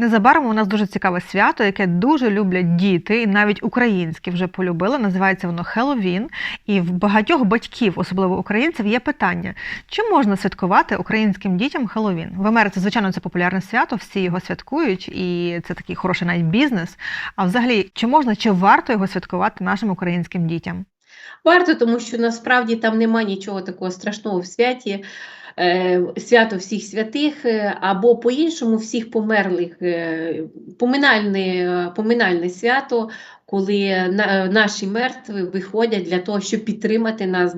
Незабаром у нас дуже цікаве свято, яке дуже люблять діти, і навіть українські вже полюбили. Називається воно Хеллоуін. І в багатьох батьків, особливо українців, є питання: чи можна святкувати українським дітям Хеллоуін? В Америці, звичайно, це популярне свято, всі його святкують, і це такий хороший навіть бізнес. А взагалі, чи можна, чи варто його святкувати нашим українським дітям? Варто, тому що насправді там нема нічого такого страшного в святі. Е, Свято всіх святих, е, або по-іншому всіх померлих, е, поминальне, поминальне свято, коли наші мертві виходять для того, щоб підтримати нас,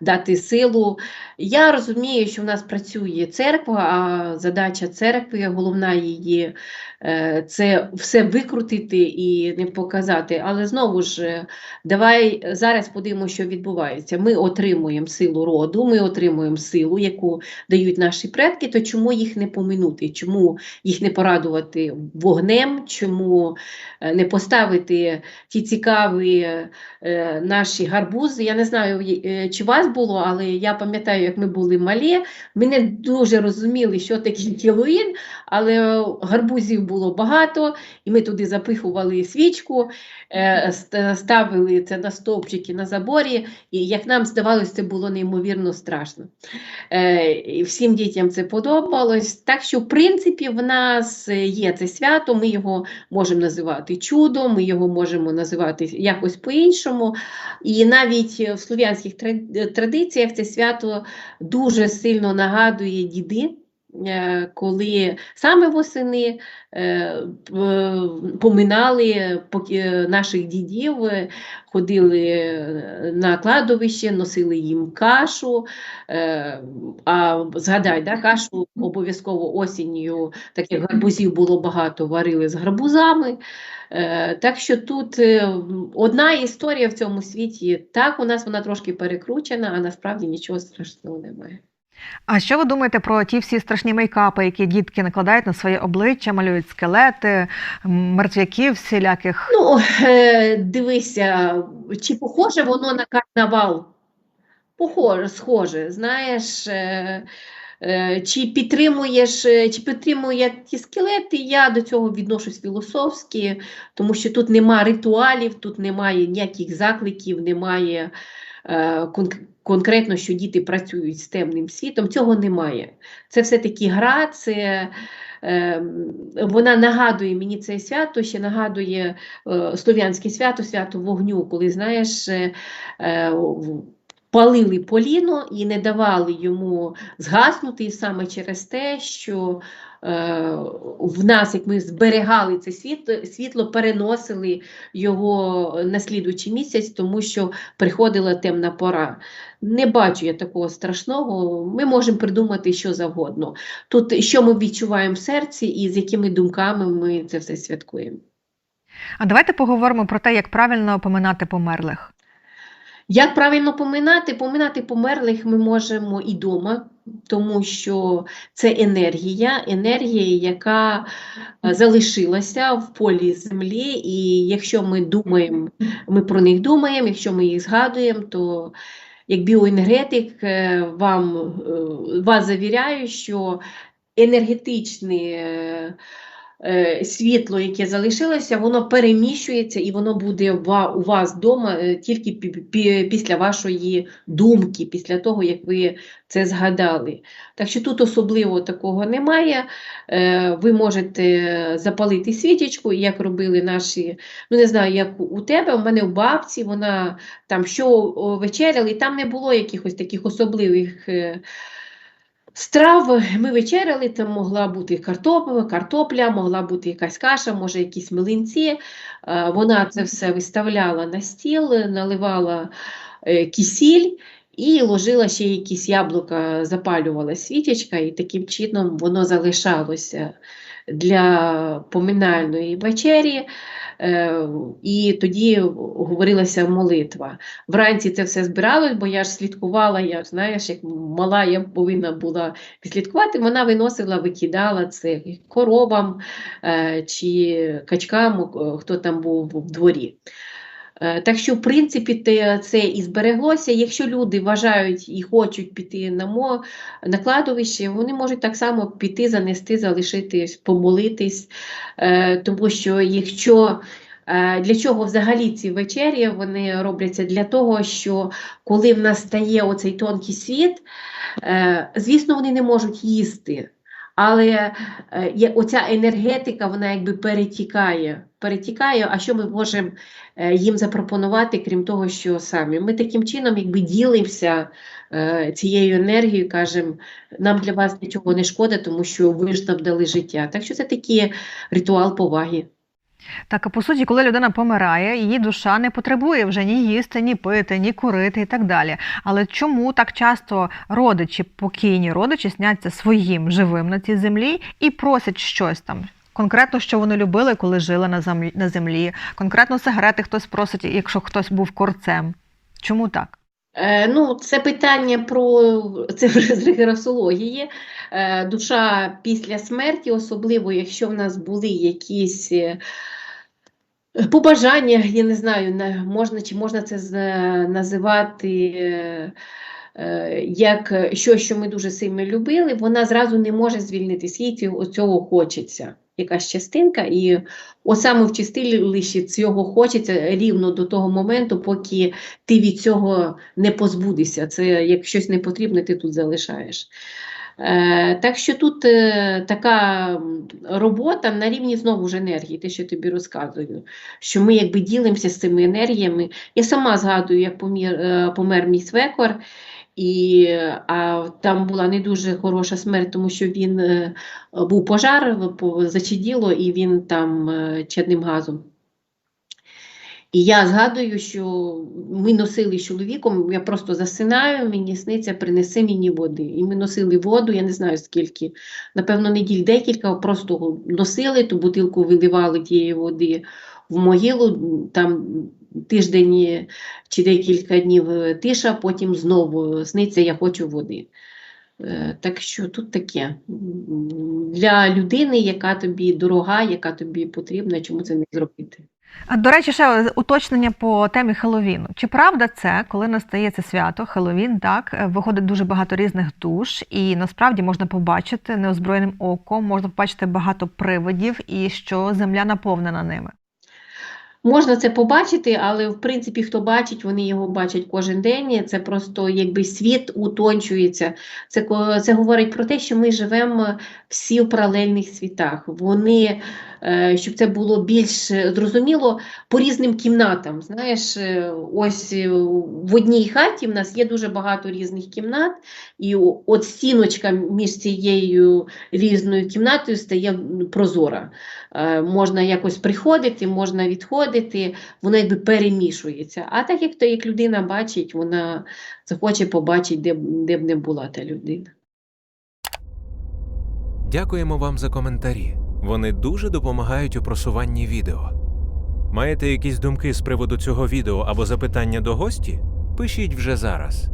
дати силу. Я розумію, що в нас працює церква, а задача церкви, головна її е, це все викрутити і не показати. Але знову ж, е, давай зараз подивимося, що відбувається. Ми отримуємо силу роду, ми отримуємо силу, яку дають наші предки, то чому їх не поминути? Чому їх не порадувати вогнем? Чому е, не поставити ті цікаві е, наші гарбузи? Я не знаю, е, чи вас було, але я пам'ятаю, як ми були малі, ми не дуже розуміли, що таке Хеллоуін, але гарбузів було багато, і ми туди запихували свічку, е, ставили це на стовпчики на заборі, і як нам здавалося, це було неймовірно страшно. Е, і Всім дітям це подобалось. Так що, в принципі, в нас е, є це свято, ми його можемо називати чудом, ми його можемо називати якось по-іншому. І навіть в слов'янських тра- традиціях це свято дуже сильно нагадує діди. Е, Коли саме восени е, поминали наших дідів, е, ходили е, на кладовище, носили їм кашу. е, А згадай, да, кашу обов'язково осінню, таких гарбузів було багато, варили з гарбузами. Е, Так що тут е, одна історія в цьому світі. Так, у нас вона трошки перекручена, а насправді нічого страшного немає. А що ви думаєте про ті всі страшні мейкапи, які дітки накладають на своє обличчя, малюють скелети, мертвяків всіляких? Ну, е, дивися, чи похоже воно на карнавал? Похоже, схоже, знаєш, е, е, чи підтримуєш, чи підтримує ті скелети, я до цього відношусь філософськи, тому що тут нема ритуалів, тут немає ніяких закликів, немає конкретно, що діти працюють з темним світом, цього немає. Це все-таки гра, це ем, вона нагадує мені це свято, ще нагадує е, слов'янське свято, свято вогню, коли, знаєш, е, е, палили поліно і не давали йому згаснути, і саме через те, що е, в нас, як ми зберігали це світло, світло, переносили його на слідуючий місяць, тому що приходила темна пора. Не бачу я такого страшного. Ми можемо придумати що завгодно. Тут що ми відчуваємо в серці і з якими думками ми це все святкуємо. А давайте поговоримо про те, як правильно поминати померлих. Як правильно поминати? Поминати померлих ми можемо і вдома, тому що це енергія, енергія, яка е, залишилася в полі землі, і якщо ми думаємо, ми про них думаємо, якщо ми їх згадуємо, то як біоенергетик е, вам, е, вас завіряю, що енергетичне е, е, світло, яке залишилося, воно переміщується і воно буде у вас вдома е, тільки пі- пі- після вашої думки, після того, як ви це згадали. Так що тут особливо такого немає. Е, Ви можете запалити свічечку, і як робили наші, ну не знаю, як у тебе, у мене в бабці, вона там що вечеряли, і там не було якихось таких особливих. Страв ми вечеряли, там могла бути картопля, картопля, могла бути якась каша, може якісь млинці. Е, Вона це все виставляла на стіл, наливала е, кисіль і ложила ще якісь яблука, запалювала свічечка, і таким чином воно залишалося для поминальної вечері. Е, І тоді говорилася молитва. Вранці це все збиралось, бо я ж слідкувала, я знаєш, як мала я повинна була слідкувати, вона виносила, викидала це коровам е, чи качкам, хто там був в дворі. Е, Так що, в принципі, це і збереглося. Якщо люди вважають і хочуть піти на, мо, на кладовище, вони можуть так само піти, занести, залишитись, помолитись. Е, Тому що якщо е, для чого взагалі ці вечері вони робляться для того, що коли в нас стає оцей тонкий світ, звісно, вони не можуть їсти. Але е, оця енергетика, вона якби перетікає. перетікає, а що ми можемо е, їм запропонувати, крім того, що самі? Ми таким чином якби ділимося е, цією енергією, кажемо, нам для вас нічого не шкода, тому що ви ж нам дали життя. Так що це такий ритуал поваги. Так, а по суті, коли людина помирає, її душа не потребує вже ні їсти, ні пити, ні курити і так далі. Але чому так часто родичі, покійні родичі сняться своїм живим на цій землі і просять щось там? Конкретно, що вони любили, коли жили на землі, на землі. Конкретно сигарети хтось просить, якщо хтось був корцем. Чому так? Е, Ну, це питання про це вже з регресології. Е, Душа після смерті, особливо якщо в нас були якісь е, побажання, я не знаю, на- можна чи можна це називати е, е, як щось, що ми дуже сильно любили, вона зразу не може звільнитись, їй цього, хочеться. Якась частинка, і саме в чистилищі цього хочеться рівно до того моменту, поки ти від цього не позбудешся. Це як щось не потрібне, ти тут залишаєш. Е, так що тут е, така робота на рівні знову ж енергії, те, що тобі розказую, що ми якби ділимося з цими енергіями. Я сама згадую, як помір, е, помер мій свекор, і а, там була не дуже хороша смерть, тому що він був пожар, по- зачаділо, і він там чадним газом. І я згадую, що ми носили з чоловіком, я просто засинаю, мені сниться, принеси мені води. І ми носили воду, я не знаю скільки, напевно, неділь декілька, просто носили ту бутилку, виливали тієї води в могилу, там тиждень чи декілька днів тиша, потім знову сниться, я хочу води. Е, Так що тут таке. Для людини, яка тобі дорога, яка тобі потрібна, чому це не зробити? До речі, ще уточнення по темі Хеловіну. Чи правда це, коли настає це свято, Хеловін, так е, виходить дуже багато різних душ, і насправді можна побачити неозброєним оком, можна побачити багато привидів, і що земля наповнена ними. Можна це побачити, але в принципі, хто бачить, вони його бачать кожен день. Це просто якби світ утончується. Це, це говорить про те, що ми живемо всі в паралельних світах. Вони, е, щоб це було більш зрозуміло, по різним кімнатам. Знаєш, е, ось е, в одній хаті в нас є дуже багато різних кімнат, і от стіночка між цією різною кімнатою стає прозора. Е, Можна якось приходити, можна відходити, воно якби перемішується. А так як то як людина бачить, вона захоче побачити, де, де б не була та людина. Дякуємо вам за коментарі. Вони дуже допомагають у просуванні відео. Маєте якісь думки з приводу цього відео або запитання до гості? Пишіть вже зараз.